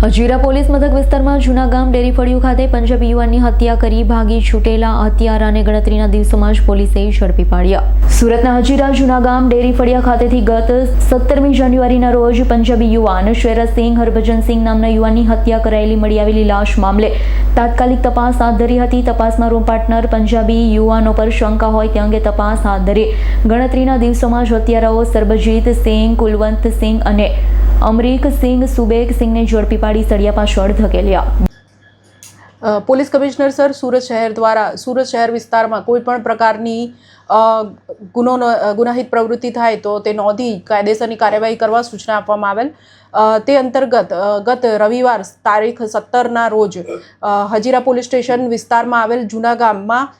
Hazira police મથક વિસ્તારમાં જૂના ગામ ડેરી ફળિયું ખાતે પંજાબી યુવાનની હત્યા કરી ભાગી છૂટેલા હત્યારાને ગણતરીના દિવસોમાં જ પોલીસે ઝડપી પાડ્યા. સુરતના હજીરા જૂના ગામ ડેરી ફળિયા ખાતેથી ગત સત્તરમી જાન્યુઆરીના રોજ પંજાબી યુવાન શેરસિંહ હરભજનસિંહ નામના યુવાનની હત્યા કરાયેલી મળી આવેલી લાશ મામલે તાત્કાલિક તપાસ હાથ ધરી હતી. તપાસમાં રૂમ પાર્ટનર પંજાબી યુવાનો પર શંકા હોય તે અંગે તપાસ હાથ ધરી. ગણતરીના દિવસોમાં જ હત્યારાઓ સરબજીત સિંહ, કુલવંત સિંહ અને અમરીક સિંહ સુબેગ સિંહને ઝડપી પાડી સળિયા પાછળ ધકેલ્યા. પોલીસ કમિશનર સર, સુરત શહેર દ્વારા, સુરત શહેર વિસ્તારમાં કોઈ પણ પ્રકારની ગુનો ગુનાહિત પ્રવૃત્તિ થાય તો તે નોંધી કાયદેસરની કાર્યવાહી કરવા સૂચના આપવામાં આવેલ. તે અંતર્ગત ગત રવિવાર તારીખ સત્તરના રોજ હજીરા પોલીસ સ્ટેશન વિસ્તારમાં આવેલ જૂના ગામમાં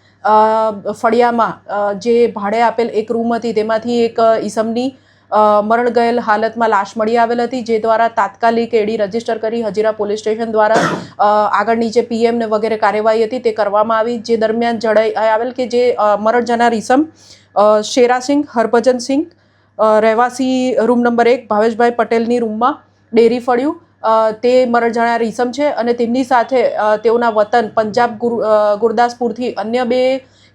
ફળિયામાં જે ભાડે આપેલ એક રૂમ હતી તેમાંથી એક ઈસમની મરણ ગયેલ હાલતમાં લાશ મળી આવેલ હતી, જે દ્વારા તાત્કાલિક એડી રજિસ્ટર કરી હજીરા પોલીસ સ્ટેશન દ્વારા આગળની જે પીએમને વગેરે કાર્યવાહી હતી તે કરવામાં આવી. જે દરમિયાન જણાઈ આવેલ કે જે મરણ જનાર ઈસમ શેરાસિંહ હરભજનસિંહ રહેવાસી રૂમ નંબર એક ભાવેશભાઈ પટેલની રૂમમાં ડેરી ફળ્યું. તે મરણ જનાર ઈસમ છે અને તેમની સાથે તેઓના વતન પંજાબ ગુર- ગુરદાસપુરથી અન્ય બે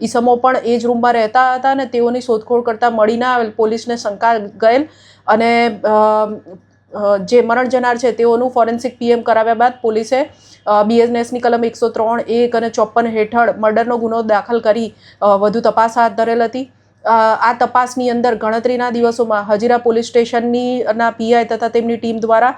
ઈસમો પણ એ જ રૂમમાં રહેતા હતા અને તેઓની શોધખોળ કરતાં મળી ના આવેલ પોલીસને શંકા ગયેલ અને જે મરણ જનાર છે તેઓનું ફોરેન્સિક પીએમ કરાવ્યા બાદ પોલીસે બીએસએસની કલમ એકસો ત્રણ, એક અને ચોપન હેઠળ મર્ડરનો ગુનો દાખલ કરી વધુ તપાસ હાથ ધરેલ હતી. આ તપાસની અંદર ગણતરીના દિવસોમાં હજીરા પોલીસ સ્ટેશનની ના પીઆઈ તથા તેમની ટીમ દ્વારા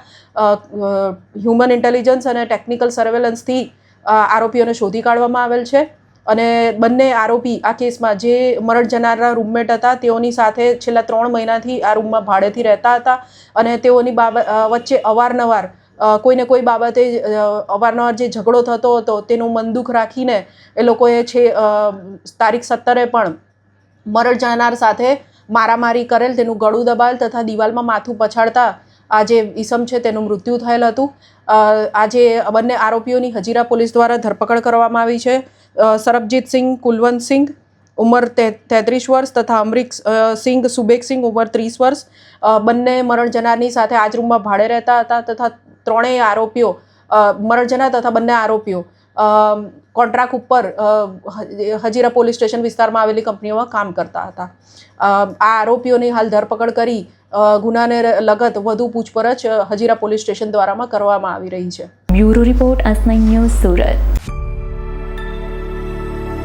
હ્યુમન ઇન્ટેલિજન્સ અને ટેકનિકલ સર્વેલન્સથી આરોપીઓને શોધી કાઢવામાં આવેલ છે. અને બંને આરોપી આ કેસમાં જે મરડ જનારના રૂમમેટ હતા, તેઓની સાથે છેલ્લા ત્રણ મહિનાથી આ રૂમમાં ભાડેથી રહેતા હતા અને તેઓની બાબત વચ્ચે અવારનવાર કોઈને કોઈ બાબતે અવારનવાર જે ઝઘડો થતો હતો તેનું મનદુખ રાખીને એ લોકોએ છે તારીખ સત્તરે પણ મરડ જનાર સાથે મારામારી કરેલ, તેનું ગળું દબાવેલ તથા દિવાલમાં માથું પછાડતા આ જે ઈસમ છે તેનું મૃત્યુ થયેલ હતું. આજે બંને આરોપીઓની હજીરા પોલીસ દ્વારા ધરપકડ કરવામાં આવી છે. સરબજીત સિંહ, કુલવંત સિંહ ઉંમર તેત્રીસ વર્ષ તથા અમરીક સિંઘ સુબેક સુબેગ ઉંમર ત્રીસ વર્ષ. બંને મરણ જનારની સાથે આજ રૂમમાં ભાડે રહેતા હતા તથા ત્રણેય આરોપીઓ મરણ જનાર તથા બંને આરોપીઓ કોન્ટ્રાક્ટ ઉપર હજીરા પોલીસ સ્ટેશન વિસ્તારમાં આવેલી કંપનીઓમાં કામ કરતા હતા. આ આરોપીઓની હાલ ધરપકડ કરી ગુનાને લગત વધુ પૂછપરછ હજીરા પોલીસ સ્ટેશન દ્વારામાં કરવામાં આવી રહી છે. Bureau report nine news Surat.